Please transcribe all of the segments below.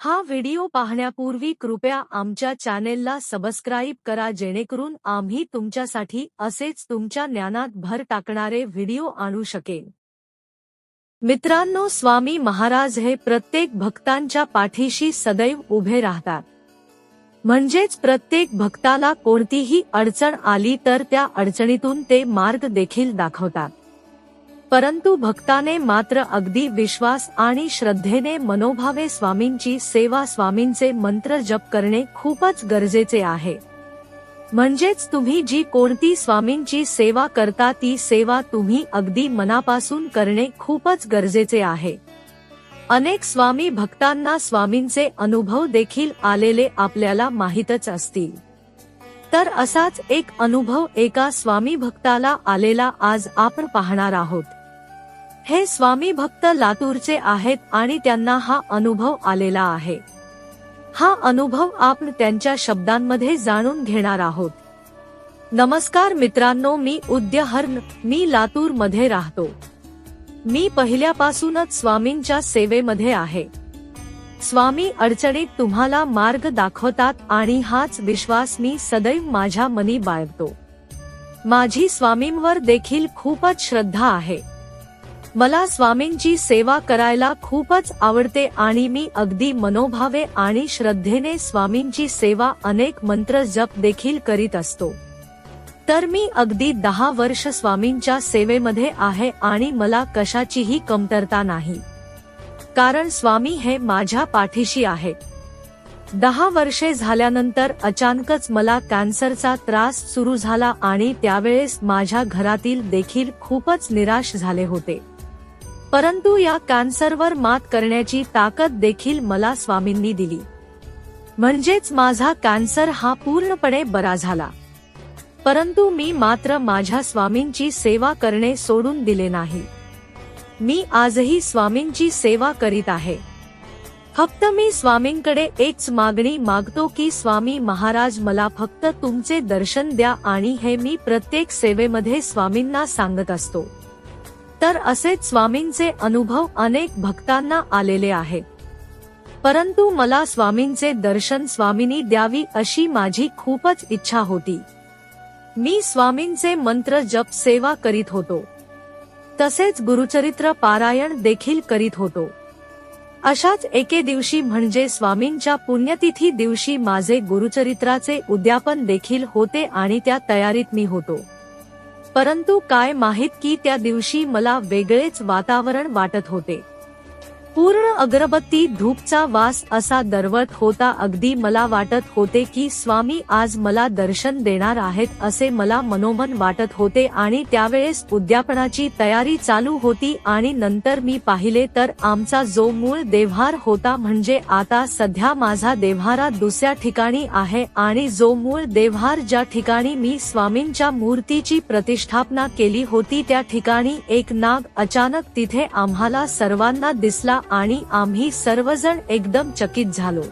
हा व्हिडिओ पाहण्यापूर्वी कृपया आमच्या चॅनेलला सबस्क्राईब करा जेणेकरून आम्ही तुमच्यासाठी असेच तुमच्या ज्ञानात भर टाकणारे व्हिडिओ आणू शकेन. मित्रांनो स्वामी महाराज हे प्रत्येक भक्तांच्या पाठीशी सदैव उभे राहतात. म्हणजेच प्रत्येक भक्ताला कोणतीही अडचण आली तर त्या अडचणीतून ते मार्ग देखील दाखवतात. परंतु भक्ताने मात्र अगदी विश्वास आणि श्रद्धेने मनोभावे स्वामींची सेवा स्वामींचे मंत्र जप करणे खूपच गरजेचे आहे. म्हणजेच तुम्ही जी कोणती स्वामींची सेवा करता ती सेवा तुम्ही अगदी मनापासून करणे खूपच गरजेचे आहे. अनेक स्वामी भक्तांना स्वामींचे अनुभव देखील आलेले आपल्याला माहीतच असतील. तर असाच एक अनुभव एका स्वामी भक्ताला आलेला आज आपण पाहणार आहोत. हे स्वामी भक्त लातूरचे आहेत आणि त्यांना हा अनुभव आलेला आहे. हा अनुभव आपण त्यांच्या शब्दांमध्ये जाणून घेणार आहोत. नमस्कार मित्रांनो मी उद्यहर्न मी लातूरमध्ये राहतो. मी पहिल्यापासूनच स्वामींच्या सेवेमध्ये आहे. स्वामी अडचणीत तुम्हाला मार्ग दाखवतात आणि हाच विश्वास मी सदैव माझ्या मनी बाळगतो. माझी स्वामींवर देखील खूपच श्रद्धा आहे. मला स्वामींची सेवा करायला खूपच आवडते आणि मी अगदी मनोभावे आणि श्रद्धेने स्वामींची सेवा अनेक मंत्र जप देखील करीत असतो. तर मी अगदी दहा वर्ष स्वामींच्या सेवेमध्ये आहे आणि मला कशाचीही कमतरता नाही. कारण स्वामी हे माझ्या पाठीशी आहे. दहा वर्षे झाल्यानंतर अचानकच मला कॅन्सरचा त्रास सुरू झाला आणि त्यावेळेस माझ्या घरातील देखील खूपच निराश झाले होते. परंतु या कॅन्सरवर मात करण्याची ताकद देखील मला स्वामींनी दिली. म्हणजेच माझा कॅन्सर हा पूर्णपणे बरा झाला. परंतु मी मात्र माझ्या स्वामींची सेवा करणे सोडून दिले नाही. मी आजही स्वामींची सेवा करीत आहे. फक्त मी स्वामींकडे एकच मागणी मागतो की स्वामी महाराज मला फक्त तुमचे दर्शन द्या आणि हे मी प्रत्येक सेवेमध्ये स्वामींना सांगत असतो. तर असेच स्वामींचे अनुभव अनेक भक्तांना आलेले आहे. परंतु मला स्वामींचे दर्शन स्वामींनी द्यावी अशी माझी खूपच इच्छा होती. मी स्वामींचे मंत्र जप सेवा करीत होतो. तसेच गुरुचरित्र पारायण देखील करीत होतो. अशाच एके दिवशी म्हणजे स्वामींच्या पुण्यतिथी दिवशी माझे गुरुचरित्राचे उद्यापन देखील होते आणि त्या तयारीत मी होतो. परंतु काय माहीत की त्या दिवशी मला वेगळेच वातावरण वाटत होते. पूर्ण अगरबत्ती धूपचा वास असा दरवत होता. अगदी मला वाटत होते की स्वामी आज मला दर्शन देणार आहेत असे मला मनोमन वाटत होते आणि त्यावेळेस उद्यापनाची तयारी चालू होती आणि नंतर मी पाहिले तर आमचा जो मूळ देव्हार होता म्हणजे आता सध्या माझा देव्हारा दुसऱ्या ठिकाणी आहे आणि जो मूळ देव्हार ज्या ठिकाणी मी स्वामींच्या मूर्तीची प्रतिष्ठापना केली होती त्या ठिकाणी एक नाग अचानक तिथे आम्हाला सर्वांना दिसला आणि आम्ही सर्वजण एकदम चकित झालो.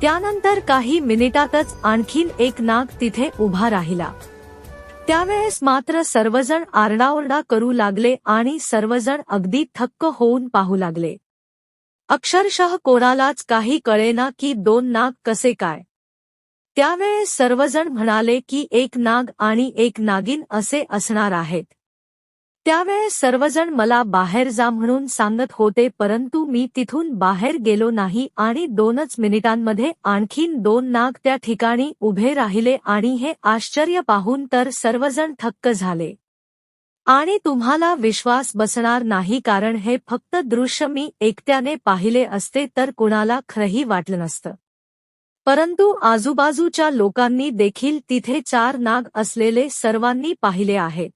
त्यानंतर काही मिनिटातच आणखीन एक नाग तिथे उभा राहिला. त्यावेळेस मात्र सर्वजण आरडाओरडा करू लागले आणि सर्वजण अगदी थक्क होऊन पाहू लागले. अक्षरशः कोणालाच काही कळेना की दोन नाग कसे काय. त्यावेळेस सर्वजण म्हणाले की एक नाग आणि एक नागिन असे असणार आहेत. त्यावेळेस सर्वजण मला बाहेर जा म्हणून सांगत होते परंतु मी तिथून बाहेर गेलो नाही आणि दोनच मिनिटांमध्ये आणखीन दोन नाग त्या ठिकाणी उभे राहिले आणि हे आश्चर्य पाहून तर सर्वजण थक्क झाले. आणि तुम्हाला विश्वास बसणार नाही कारण हे फक्त दृश्य मी एकट्याने पाहिले असते तर कुणाला खरंही वाटलं नसतं. परंतु आजूबाजूच्या लोकांनी देखील तिथे चार नाग असलेले सर्वांनी पाहिले आहेत.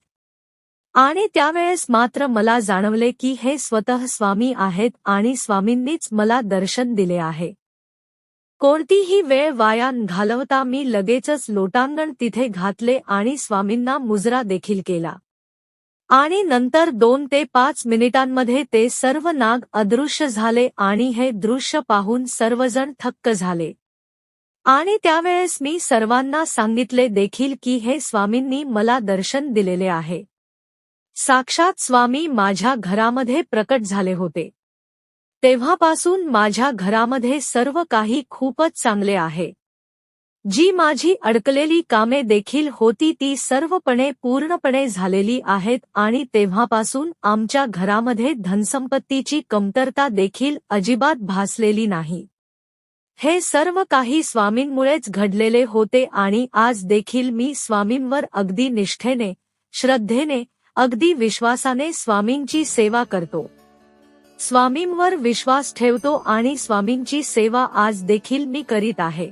आणि त्यावेळेस मात्र मला जाणवले की हे स्वतः स्वामी आहेत आणि स्वामींनीच मला दर्शन दिले आहे. कोणतीही वेळ वायान घालवता मी लगेचच लोटांगण तिथे घातले आणि स्वामींना मुजरा देखील केला. आणि नंतर दोन ते पाच मिनिटांमध्ये ते सर्व नाग अदृश्य झाले आणि हे दृश्य पाहून सर्वजण थक्क झाले. आणि त्यावेळेस मी सर्वांना सांगितले देखील की हे स्वामींनी मला दर्शन दिलेले आहे. साक्षात स्वामी माझ्या घरामध्ये प्रकट झाले होते. तेव्हापासून माझ्या घरामध्ये सर्व काही खूपच चांगले आहे. जी माझी अडकलेली कामे देखील होती ती सर्वपणे पूर्णपणे झालेली आहेत आणि तेव्हापासून आमच्या घरामध्ये धनसंपत्तीची कमतरता देखील अजिबात भासलेली नाही. हे सर्व काही स्वामींमुळेच घडलेले होते आणि आज देखील मी स्वामींवर अगदी निष्ठेने श्रद्धेने अगदी विश्वासाने स्वामींची सेवा करतो. स्वामींवर विश्वास ठेवतो आणि स्वामींची सेवा आज देखील मी करीत आहे.